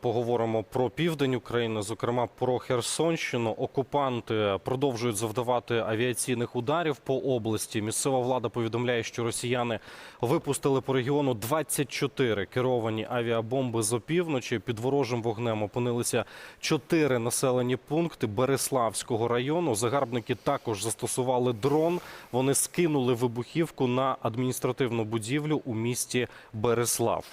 поговоримо про південь України, зокрема про Херсонщину. Окупанти продовжують завдавати авіаційних ударів по області. Місцева влада повідомляє, що росіяни випустили по регіону 24 керовані авіабомби з опівночі. Під ворожим вогнем опинилися чотири населені пункти Береславського району. Загарбники також застосували дрон. Вони скинули вибухівку на адміністративну будівлю у місті Береслав.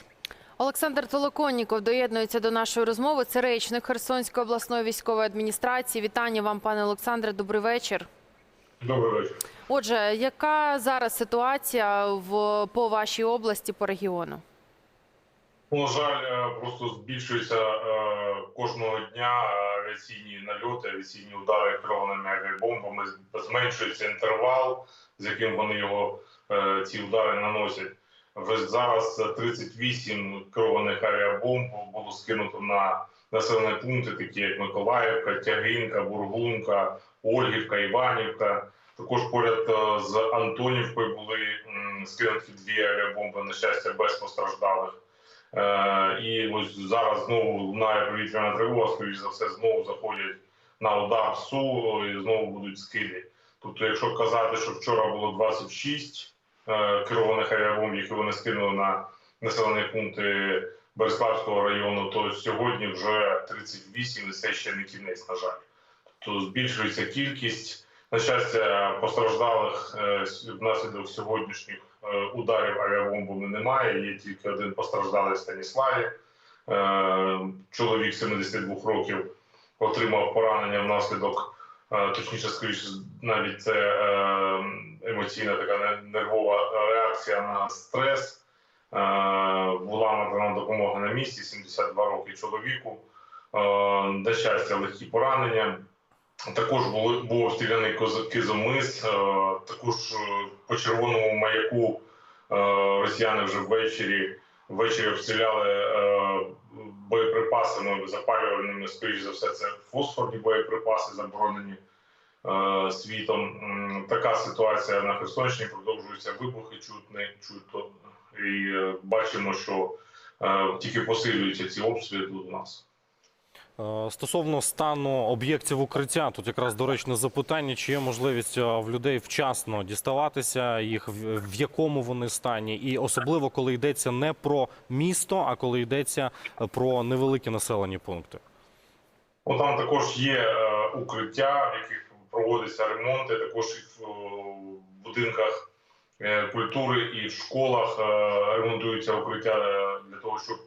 Олександр Толоконніков доєднується до нашої розмови. Це речник Херсонської обласної військової адміністрації. Вітання вам, пане Олександре. Добрий вечір. Добрий вечір. Отже, яка зараз ситуація в по вашій області по регіону? Ну, На жаль, е, просто збільшується е, кожного дня авіаційні нальоти, авіаційні удари керованими авіабомбами. Зменшується інтервал, з яким вони його е, ці удари наносять. Вже зараз 38 керованих авіабомб було скинуто на населені пункти, такі як Миколаївка, Тягинка, Бургунка, Ольгівка, Іванівка. Також поряд е, з Антонівкою були скинуті дві авіабомби, на щастя, без постраждалих. Е, і ось зараз знову лунає повітряна тривога, скоріш за все, знову заходять на удар СУ і знову будуть скиди. Тобто, якщо казати, що вчора було 26 е, керованих авіабомб, які вони скинули на населені пункти Береславського району, то сьогодні вже 38, і це ще не кінець, на жаль. Тобто збільшується кількість. На щастя, постраждалих е, внаслідок сьогоднішніх е, ударів авіабомбами немає. Є тільки один постраждалий Станіславі. Е, Чоловік 72 років отримав поранення внаслідок, е, точніше, скоріше, навіть це е, емоційна така не- нервова реакція на стрес. Е, Була надана допомога на місці, 72 роки чоловіку. Е, На щастя, легкі поранення. Також були був обстріляний Кизомис. е, Також е, по червоному маяку е, росіяни вже ввечері ввечері обстріляли е, боєприпасами запалювальними. Скоріш за все, це фосфорні боєприпаси заборонені е, світом. Така ситуація на Херсонщині продовжуються вибухи, чутне чутно. І е, бачимо, що е, тільки посилюються ці обстріли тут у нас. Е, Стосовно стану об'єктів укриття, тут якраз доречне запитання, чи є можливість е, в людей вчасно діставатися їх, в якому вони стані, і особливо коли йдеться не про місто, а коли йдеться е, про невеликі населені пункти. Ну, там також є е, укриття, в яких проводяться ремонти, також і в будинках е, культури і в школах е, ремонтуються укриття е, для того, щоб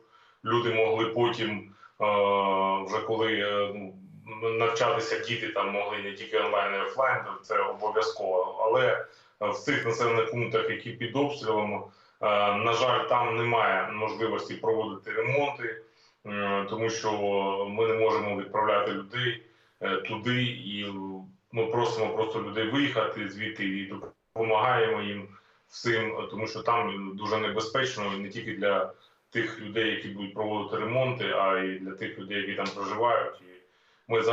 люди могли потім, вже коли ну, навчатися діти там могли не тільки онлайн і офлайн, то це обов'язково. Але в цих населених пунктах, які під обстрілами, е, на жаль, там немає можливості проводити ремонти. Тому що ми не можемо відправляти людей туди, і ми просимо просто людей виїхати звідти і допомагаємо їм всім, тому що там дуже небезпечно не тільки для тих людей, які будуть проводити ремонти, а й для тих людей, які там проживають. І ми е,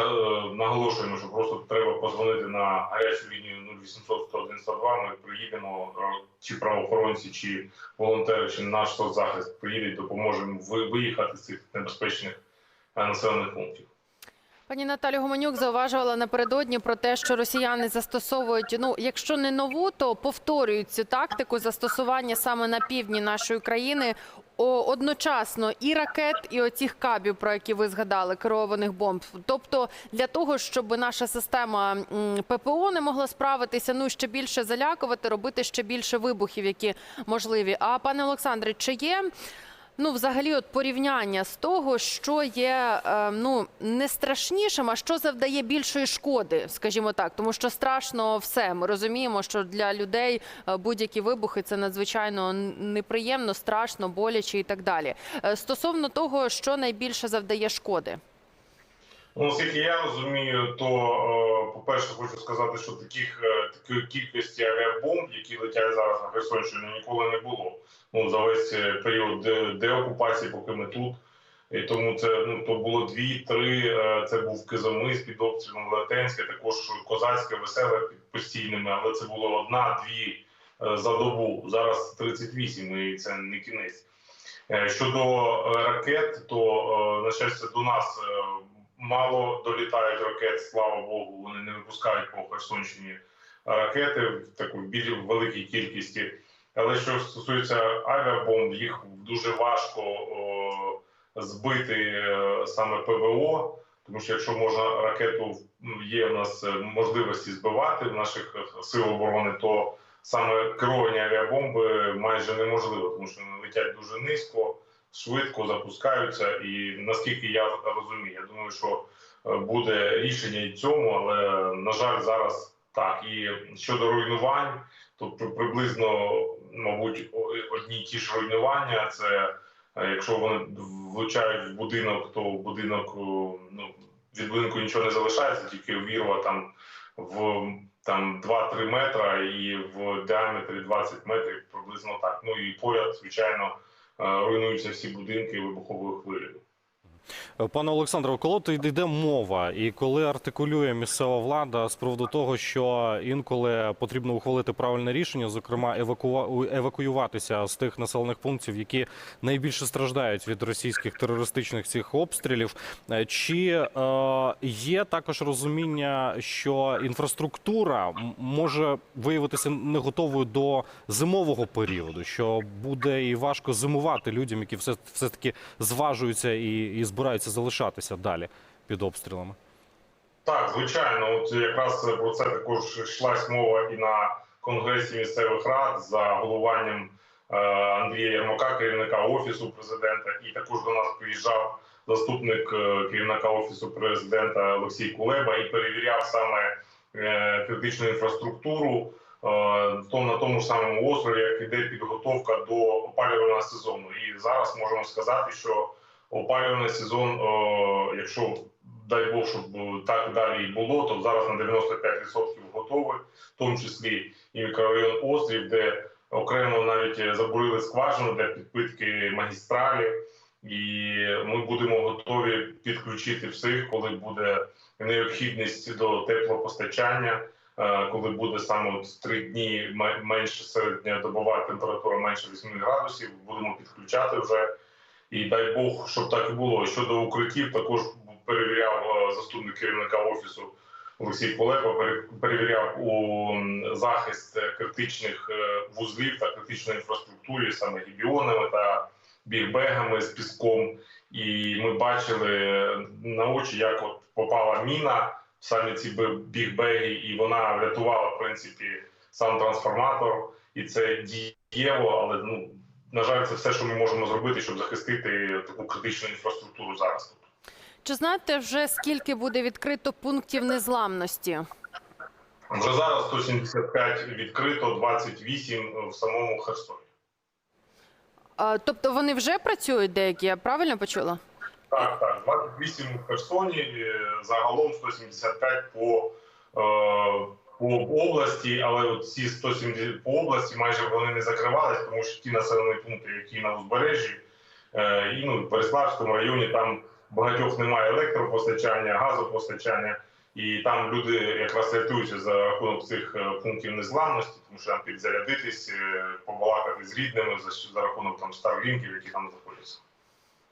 наголошуємо, що просто треба позвонити на гарячу лінію 0800 101 102, Ми приїдемо, е, чи правоохоронці, чи волонтери, чи наш соцзахист приїдуть, допоможемо виїхати з цих небезпечних е, населених пунктів. Пані Наталі Гуменюк зауважувала напередодні про те, що росіяни застосовують, ну якщо не нову, то повторюють цю тактику застосування саме на півдні нашої країни одночасно і ракет, і оцих кабів, про які ви згадали, керованих бомб. Тобто для того, щоб наша система ППО не могла справитися, ну ще більше залякувати, робити ще більше вибухів, які можливі. А пане Олександре, чи є? Ну, взагалі, от порівняння з того, що є е, ну не страшнішим, а що завдає більшої шкоди, скажімо так, тому що страшно все. Ми розуміємо, що для людей е, будь-які вибухи це надзвичайно неприємно, страшно, боляче і так далі. Е, Стосовно того, що найбільше завдає шкоди. Ну, наскільки я розумію, то е, по-перше, хочу сказати, що таких е, такої кількості авіабомб, які летять зараз на Херсонщину, ніколи не було. Ну за весь е, період деокупації, поки ми тут. І тому це ну то було дві-три. Це був Кизомис під обстрілом Велетенське, також козацьке, веселе під постійними, але це було одна-дві за добу. Зараз 38, і це не кінець. Щодо ракет, то на щастя до нас мало долітають ракет. Слава Богу, вони не випускають по Херсонщині ракети в таку біль великій кількості. Але що стосується авіабомб, їх дуже важко о, збити е, саме ПВО, тому що якщо можна ракету є у нас е, можливості збивати в наших е, сил оборони, то саме керування авіабомби майже неможливо, тому що вони летять дуже низько, швидко запускаються. І наскільки я розумію, я думаю, що е, буде рішення і цьому, але на жаль, зараз так. І щодо руйнувань, то приблизно, мабуть, одні ті ж руйнування. Це е, якщо вони влучають в будинок, то будинок ну від будинку нічого не залишається, тільки вірва там в там 2-3 метра і в діаметрі 20 метрів, приблизно так. Ну і поряд, звичайно, е, руйнуються всі будинки вибуховою хвилею. Е, Пане Олександре, коли йде мова, і коли артикулює місцева влада з приводу того, що інколи потрібно ухвалити правильне рішення, зокрема евакуа- евакуюватися з тих населених пунктів, які найбільше страждають від російських терористичних цих обстрілів, е, чи е, є також розуміння, що інфраструктура може виявитися не готовою до зимового періоду, що буде і важко зимувати людям, які все, все таки зважуються і, і збираються залишатися далі під обстрілами. Так, звичайно, от якраз про це також йшлась мова і на конгресі місцевих рад за головуванням е, Андрія Єрмака, керівника офісу президента, і також до нас приїжджав заступник е, керівника офісу президента Олексій Кулеба і перевіряв саме е, критичну інфраструктуру. на тому ж самому острові, як іде підготовка до опалювального сезону, і зараз можемо сказати, що опалювальний сезон, якщо дай Бог, щоб так далі і було, то зараз на 95% готовий, в тому числі і мікрорайон Острів, де окремо навіть забурили скважину для підпитки магістралі, і ми будемо готові підключити всіх, коли буде необхідність до теплопостачання. е, Коли буде саме три дні ме- менше середньодобова температура менше 8 градусів, будемо підключати вже і дай Бог, щоб так і було. Щодо укриттів, також перевіряв е, заступник керівника офісу Олексій Полепа, перевіряв у захист е, критичних е, вузлів та критичної інфраструктури, саме гібіонами та бігбегами з піском. І ми бачили на очі, як от попала міна в самі ці бе- бігбеги, і вона врятувала в принципі сам трансформатор, і це дієво, але ну на жаль, це все, що ми можемо зробити, щоб захистити таку критичну інфраструктуру зараз. Чи знаєте вже скільки буде відкрито пунктів незламності? Вже зараз 175 відкрито, 28 в самому Херсоні. А, Тобто вони вже працюють деякі, я правильно почула? Так, так, 28 в Херсоні, загалом 175 по, е, по області, але от ці 170 по області майже вони не закривались, тому що ті населені пункти, які на узбережжі, е, і ну, в Переславському районі там багатьох немає електропостачання, газопостачання, і там люди якраз рятуються за рахунок цих е, пунктів незламності, тому що там підзарядитись, е, побалакати з рідними за, за рахунок там старлінків, які там знаходяться.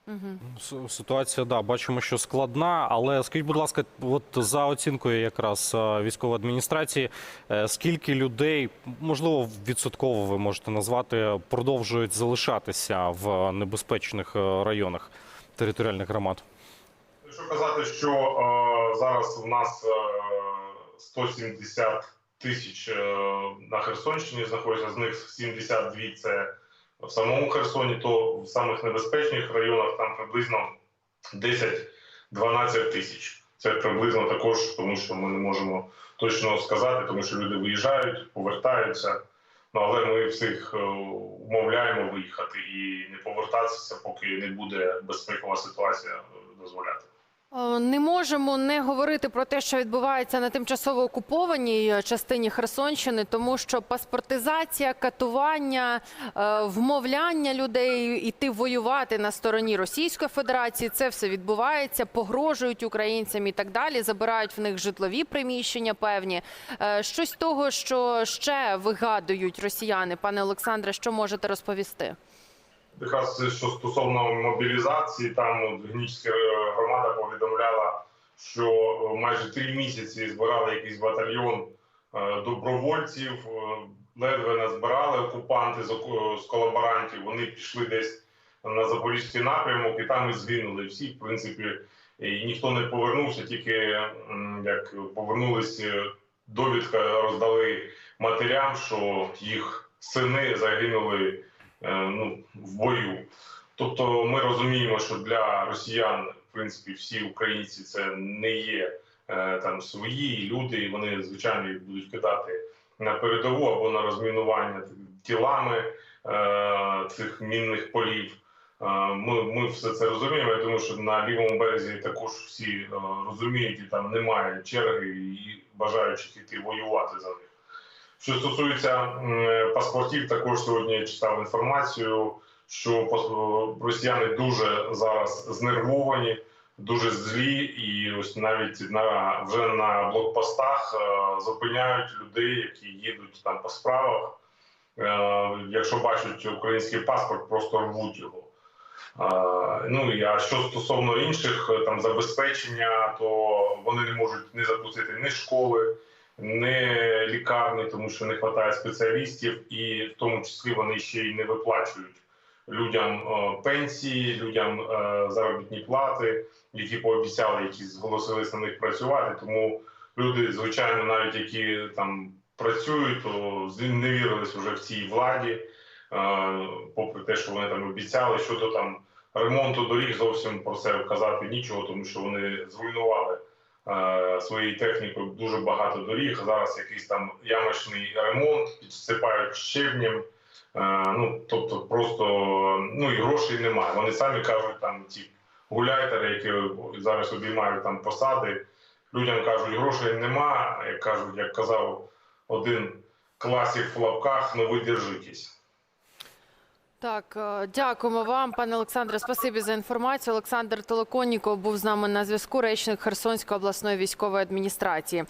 Угу. Ситуація, да, бачимо, що складна, але скажіть, будь ласка, от за оцінкою якраз е, військової адміністрації, е, скільки людей, можливо, відсотково ви можете назвати, продовжують залишатися в небезпечних е, районах територіальних громад? Якщо казати, що е, зараз у нас е, 170 тисяч е, на Херсонщині знаходяться, з них 72 це в самому Херсоні, то в самих небезпечних районах там приблизно 10-12 тисяч. Це приблизно також, тому що ми не можемо точно сказати, тому що люди виїжджають, повертаються. Ну, але ми всіх е, умовляємо виїхати і не повертатися, поки не буде безпекова ситуація е, дозволяти. Е, Не можемо не говорити про те, що відбувається на тимчасово окупованій е, частині Херсонщини, тому що паспортизація, катування, е, вмовляння людей іти воювати на стороні Російської Федерації це все відбувається, погрожують українцям і так далі. Забирають в них житлові приміщення певні. Щось того, що ще вигадують росіяни, пане Олександре, що можете розповісти? якраз що стосовно мобілізації, там от, Повідомляла, що е, майже три місяці збирали якийсь батальйон е, добровольців, е, ледве назбирали окупанти з, колаборантів. Вони пішли десь на Запорізький напрямок і там і згинули всі, в принципі, і ніхто не повернувся, тільки як повернулися, довідка роздали матерям, що їх сини загинули ну, в бою. Тобто ми розуміємо, що для росіян, принципі, всі українці це не є е, там свої люди, і вони звичайно їх будуть кидати на передову або на розмінування тілами е, цих мінних полів. Е, Ми, ми все це розуміємо. Я думаю, що на лівому березі також всі розуміють, і там немає черги і бажаючих іти воювати за них. Що стосується паспортів, також сьогодні я читав інформацію, що пос- росіяни дуже зараз знервовані, дуже злі, і ось навіть на вже на блокпостах е, зупиняють людей, які їдуть там по справах. Е, якщо бачать український паспорт, просто рвуть його. Е, ну і а що стосовно інших е, там забезпечення, то вони не можуть не запустити ні школи, ні лікарні, тому що не вистачає спеціалістів, і в тому числі вони ще й не виплачують людям е, пенсії, людям е, заробітні плати, які пообіцяли, які зголосились на них працювати. Тому люди, звичайно, навіть які там працюють, то зневірились вже в цій владі, е, попри те, що вони там обіцяли, щодо там ремонту доріг зовсім про це казати нічого, тому що вони зруйнували своєю технікою дуже багато доріг. Зараз якийсь там ямочний ремонт, підсипають щебнем. Ну тобто, просто ну і грошей немає. Вони самі кажуть, там ті гуляйтери, які зараз обіймають там посади. Людям кажуть, грошей нема. Як кажуть, як казав один класик в лапках, ну ви держитесь. Так, е, дякуємо вам, пане Олександре. Спасибі за інформацію. Олександр Толоконніков був з нами на зв'язку. Речник Херсонської обласної військової адміністрації.